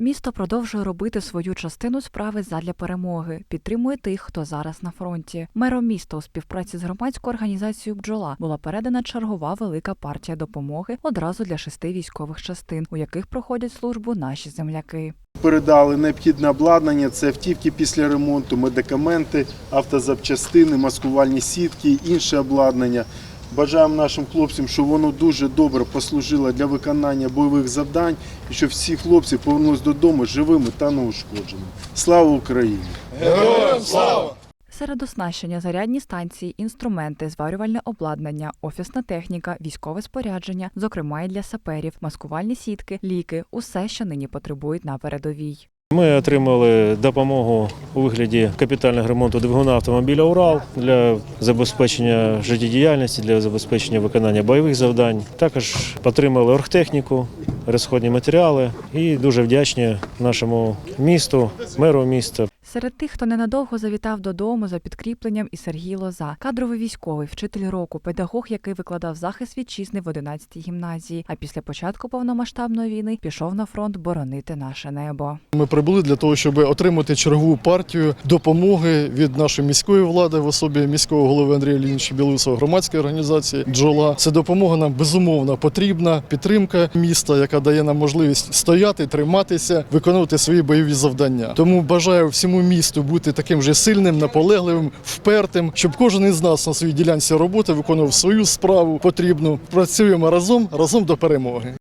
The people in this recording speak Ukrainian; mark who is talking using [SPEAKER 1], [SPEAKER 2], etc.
[SPEAKER 1] Місто продовжує робити свою частину справи задля перемоги, підтримує тих, хто зараз на фронті. Мером міста у співпраці з громадською організацією бджола була передана чергова велика партія допомоги одразу для шести військових частин, у яких проходять службу наші земляки.
[SPEAKER 2] Передали необхідне обладнання, це автівки після ремонту, медикаменти, автозапчастини, маскувальні сітки, інше обладнання. Бажаємо нашим хлопцям, щоб воно дуже добре послужило для виконання бойових завдань і щоб всі хлопці повернулись додому живими та неушкодженими. Слава Україні! Героям!
[SPEAKER 1] Серед оснащення зарядні станції, інструменти, зварювальне обладнання, офісна техніка, військове спорядження, зокрема і для саперів, маскувальні сітки, ліки усе, що нині потребують на передовій.
[SPEAKER 3] Ми отримали допомогу у вигляді капітального ремонту двигуна автомобіля Урал для забезпечення життєдіяльності, для забезпечення виконання бойових завдань. Також отримали оргтехніку, розходні матеріали і дуже вдячні нашому місту, меру міста.
[SPEAKER 1] Серед тих, хто ненадовго завітав додому за підкріпленням, і Сергій Лоза, кадровий військовий, вчитель року, педагог, який викладав захист вітчизни в 11-й гімназії. А після початку повномасштабної війни пішов на фронт боронити наше небо.
[SPEAKER 4] Ми прибули для того, щоб отримати чергову партію допомоги від нашої міської влади в особі міського голови Андрія Лініча Білоусова громадської організації Джола. Це допомога нам безумовно потрібна. Підтримка міста, яка дає нам можливість стояти, триматися, виконувати свої бойові завдання. Тому бажаю всьому місту бути таким же сильним, наполегливим, впертим, щоб кожен із нас на своїй ділянці роботи виконував свою справу потрібну. Працюємо разом, разом до перемоги.